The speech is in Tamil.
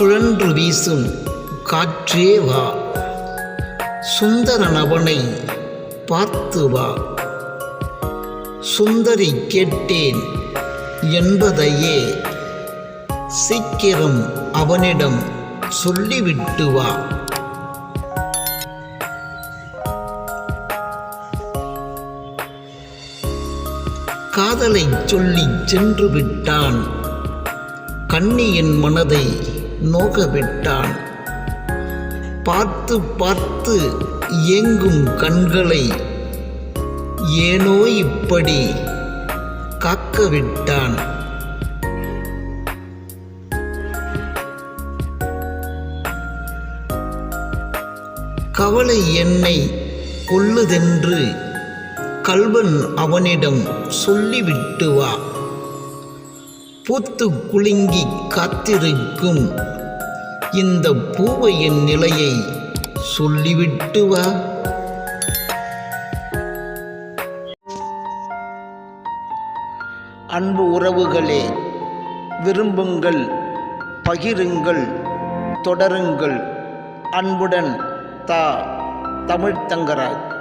சுழன்று வீசும் காற்றே வா. சுந்தரனவனை பார்த்து வா. சுந்தரி கேட்டேன் என்பதையே சீக்கிரம் அவனிடம் சொல்லிவிட்டு வா. காதலை சொல்லி சென்று விட்டான். கண்ணியின் மனதை நோக விட்டான் பார்த்து பார்த்து ஏங்கும் கண்களை ஏனோ இப்படி காக்க விட்டான் கவலை என்னை கொல்லுதென்று கல்வன் அவனிடம் சொல்லிவிட்டு வா. பூத்து குலுங்கி காத்திருக்கும். இந்த பூவையின் நிலையை சொல்லிவிட்டு வா. அன்பு உறவுகளே விரும்புங்கள் பகிருங்கள் தொடருங்கள். அன்புடன் தா தமிழ்த்தங்கராஜ்